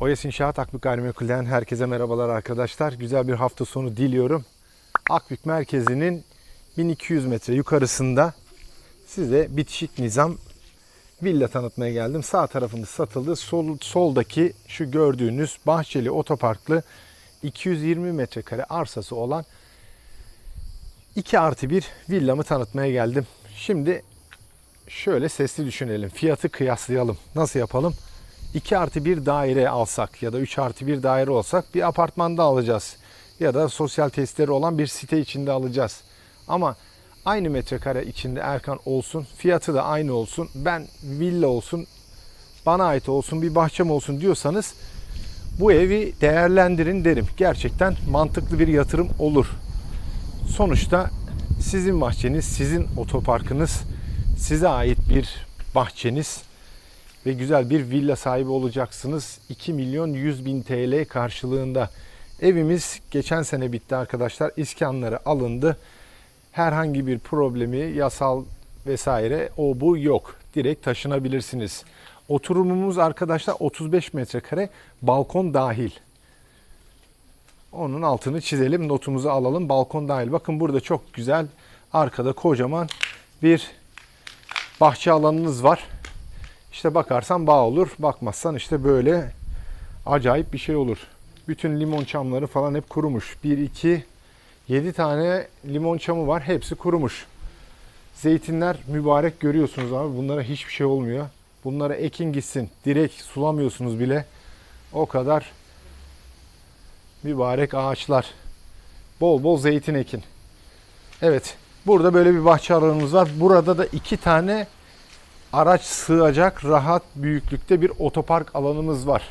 Oyas İnşaat Akbük Gayrimenkul'den herkese merhabalar arkadaşlar. Güzel bir hafta sonu diliyorum. Akbük merkezinin 1200 metre yukarısında size bitişik nizam villa tanıtmaya geldim. Sağ tarafımız satıldı. Sol, soldaki şu gördüğünüz bahçeli otoparklı 220 metrekare arsası olan 2 artı 1 villamı tanıtmaya geldim. Şimdi şöyle sesli düşünelim. Fiyatı kıyaslayalım. Nasıl yapalım? 2 artı 1 daire alsak ya da 3 artı 1 daire olsak bir apartmanda alacağız. Ya da sosyal tesisleri olan bir site içinde alacağız. Ama aynı metrekare içinde Erkan olsun, fiyatı da aynı olsun, ben villa olsun, bana ait olsun, bir bahçem olsun diyorsanız bu evi değerlendirin derim. Gerçekten mantıklı bir yatırım olur. Sonuçta sizin bahçeniz, sizin otoparkınız, size ait bir bahçeniz ve güzel bir villa sahibi olacaksınız. 2 milyon 100 bin TL karşılığında. Evimiz geçen sene bitti arkadaşlar. İskanları alındı. Herhangi bir problemi, yasal vesaire o bu yok. Direkt taşınabilirsiniz. Oturumumuz arkadaşlar 35 metrekare balkon dahil. Onun altını çizelim, notumuzu alalım. Balkon dahil. Bakın burada çok güzel arkada kocaman bir bahçe alanınız var. İşte bakarsan bağ olur, bakmazsan işte böyle acayip bir şey olur. Bütün limon çamları falan hep kurumuş. 1, 2, 7 tane limon çamı var. Hepsi kurumuş. Zeytinler mübarek görüyorsunuz abi. Bunlara hiçbir şey olmuyor. Bunlara ekin gitsin. Direkt sulamıyorsunuz bile. O kadar mübarek ağaçlar. Bol bol zeytin ekin. Evet. Burada böyle bir bahçe alanımız var. Burada da iki tane araç sığacak rahat büyüklükte bir otopark alanımız var.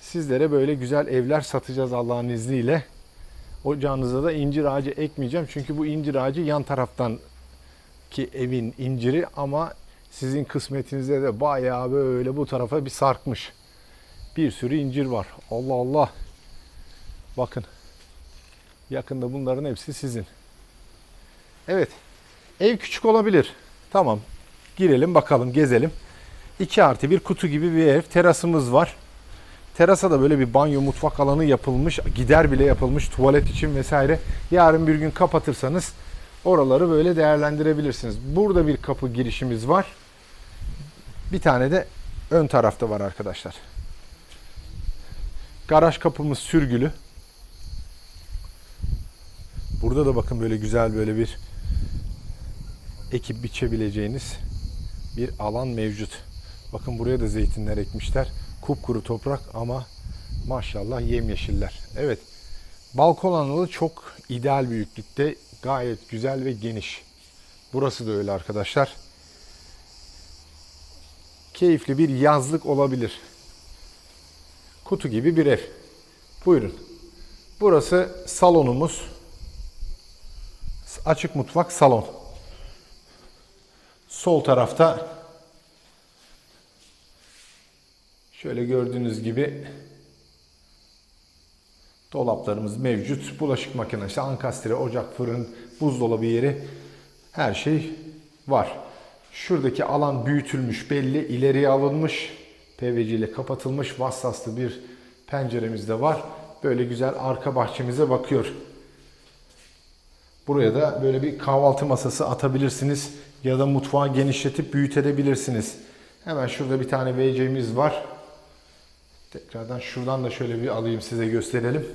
Sizlere böyle güzel evler satacağız Allah'ın izniyle. Ocağınıza da incir ağacı ekmeyeceğim. Çünkü bu incir ağacı yan taraftan ki evin inciri ama sizin kısmetinize de bayağı böyle bu tarafa bir sarkmış. Bir sürü incir var. Allah Allah. Bakın. Yakında bunların hepsi sizin. Evet. Ev küçük olabilir. Tamam. Girelim bakalım gezelim. 2 artı bir kutu gibi bir ev. Terasımız var. Terasa da böyle bir banyo mutfak alanı yapılmış. Gider bile yapılmış tuvalet için vesaire. Yarın bir gün kapatırsanız oraları böyle değerlendirebilirsiniz. Burada bir kapı girişimiz var. Bir tane de ön tarafta var arkadaşlar. Garaj kapımız sürgülü. Burada da bakın böyle güzel böyle bir ekip biçebileceğiniz bir alan mevcut. Bakın buraya da zeytinler ekmişler. Kupkuru toprak ama maşallah yemyeşiller. Evet. Balkon alanı çok ideal büyüklükte. Gayet güzel ve geniş. Burası da öyle arkadaşlar. Keyifli bir yazlık olabilir. Kutu gibi bir ev. Buyurun. Burası salonumuz. Açık mutfak salon. Sol tarafta şöyle gördüğünüz gibi dolaplarımız mevcut. Bulaşık makinesi, ankastre, ocak, fırın, buzdolabı yeri her şey var. Şuradaki alan büyütülmüş belli, ileriye alınmış. PVC ile kapatılmış vassaslı bir penceremiz de var. Böyle güzel arka bahçemize bakıyor. Buraya da böyle bir kahvaltı masası atabilirsiniz ya da mutfağı genişletip büyütebilirsiniz. Hemen şurada bir tane WC'miz var. Tekrardan şuradan da şöyle bir alayım size gösterelim.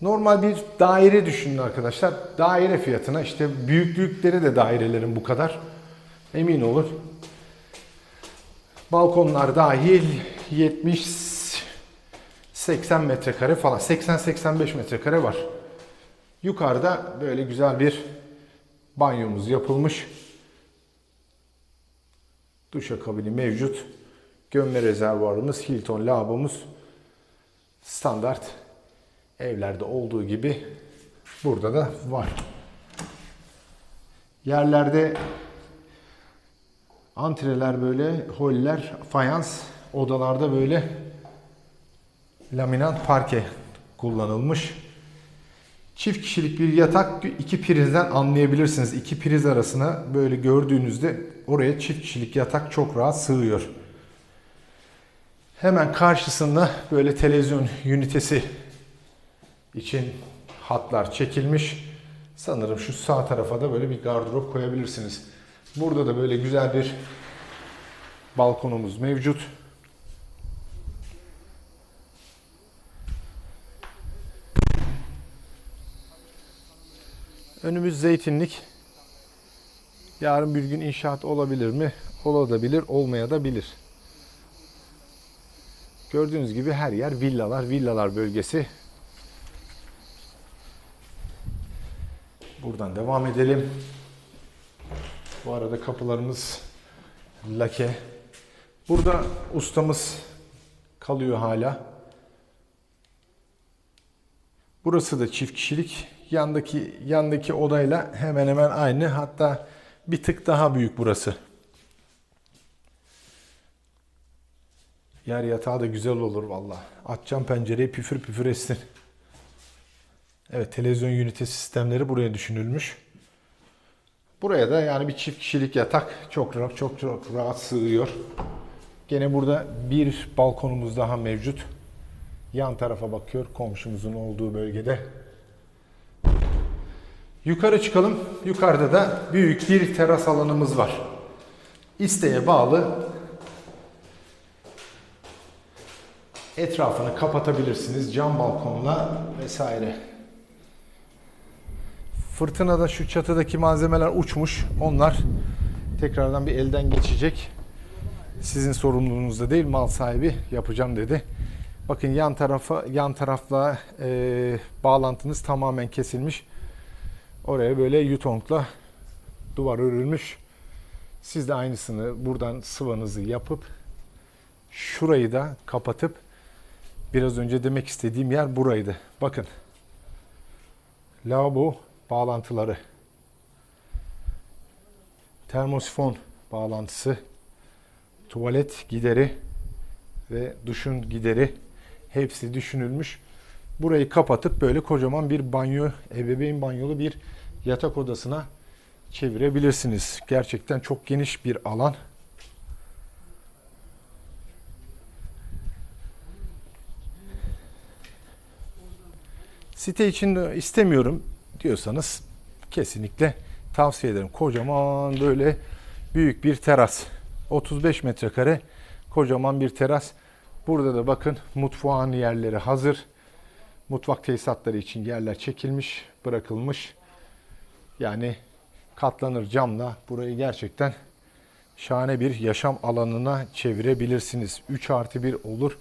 Normal bir daire düşünün arkadaşlar. Daire fiyatına işte büyüklükleri de dairelerin bu kadar. Emin olun. Balkonlar dahil 70 80 metrekare falan 80-85 metrekare var. Yukarıda böyle güzel bir banyomuz yapılmış. Duşakabini mevcut. Gömme rezervuarımız, Hilton lavabomuz standart evlerde olduğu gibi burada da var. Yerlerde antreler böyle, holler, fayans, odalarda böyle laminat parke kullanılmış. Çift kişilik bir yatak iki prizden anlayabilirsiniz. İki priz arasına böyle gördüğünüzde oraya çift kişilik yatak çok rahat sığıyor. Hemen karşısında böyle televizyon ünitesi için hatlar çekilmiş. Sanırım şu sağ tarafa da böyle bir gardırop koyabilirsiniz. Burada da böyle güzel bir balkonumuz mevcut. Önümüz zeytinlik. Yarın bir gün inşaat olabilir mi? Olabilir, olmaya da bilir. Gördüğünüz gibi her yer villalar, villalar bölgesi. Buradan devam edelim. Bu arada kapılarımız lake. Burada ustamız kalıyor hala. Burası da çift kişilik. Yandaki yandaki odayla hemen hemen aynı. Hatta bir tık daha büyük burası. Yer yatağı da güzel olur valla. Açacağım pencereyi püfür püfür etsin. Evet televizyon ünitesi sistemleri buraya düşünülmüş. Buraya da yani bir çift kişilik yatak çok rahat çok çok rahat sığıyor. Gene burada bir balkonumuz daha mevcut. Yan tarafa bakıyor komşumuzun olduğu bölgede. Yukarı çıkalım. Yukarıda da büyük bir teras alanımız var. İsteğe bağlı etrafını kapatabilirsiniz cam balkonla vesaire. Fırtınada şu çatıdaki malzemeler uçmuş. Onlar tekrardan bir elden geçecek. Sizin sorumluluğunuzda değil mal sahibi yapacağım dedi. Bakın yan tarafa yan tarafla e, bağlantınız tamamen kesilmiş. Oraya böyle yutonkla duvar örülmüş. Siz de aynısını buradan sıvanızı yapıp şurayı da kapatıp biraz önce demek istediğim yer buraydı. Bakın. Lavabo bağlantıları. Termosifon bağlantısı. Tuvalet gideri ve duşun gideri hepsi düşünülmüş. Burayı kapatıp böyle kocaman bir banyo, ebeveyn banyolu bir yatak odasına çevirebilirsiniz. Gerçekten çok geniş bir alan. Site için istemiyorum diyorsanız kesinlikle tavsiye ederim. Kocaman böyle büyük bir teras. 35 metrekare kocaman bir teras. Burada da bakın mutfağın yerleri hazır. Mutfak tesisatları için yerler çekilmiş, bırakılmış. Yani katlanır camla burayı gerçekten şahane bir yaşam alanına çevirebilirsiniz. 3 artı 1 olur.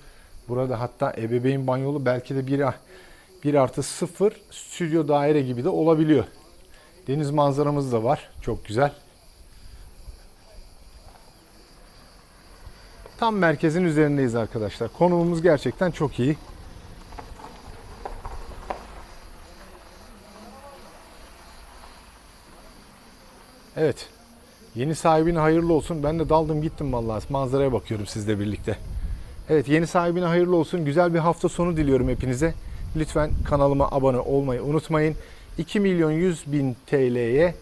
Burada hatta ebeveyn banyolu belki de 1, 1 artı 0 stüdyo daire gibi de olabiliyor. Deniz manzaramız da var. Çok güzel. Tam merkezin üzerindeyiz arkadaşlar. Konumumuz gerçekten çok iyi. Evet. Yeni sahibine hayırlı olsun. Ben de daldım gittim vallahi. Manzaraya bakıyorum sizle birlikte. Evet yeni sahibine hayırlı olsun. Güzel bir hafta sonu diliyorum hepinize. Lütfen kanalıma abone olmayı unutmayın. 2 milyon 100 bin TL'ye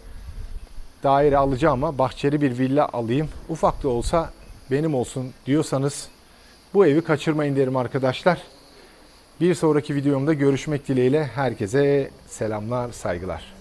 daire alacağım ama bahçeli bir villa alayım. Ufak da olsa benim olsun diyorsanız bu evi kaçırmayın derim arkadaşlar. Bir sonraki videomda görüşmek dileğiyle herkese selamlar, saygılar.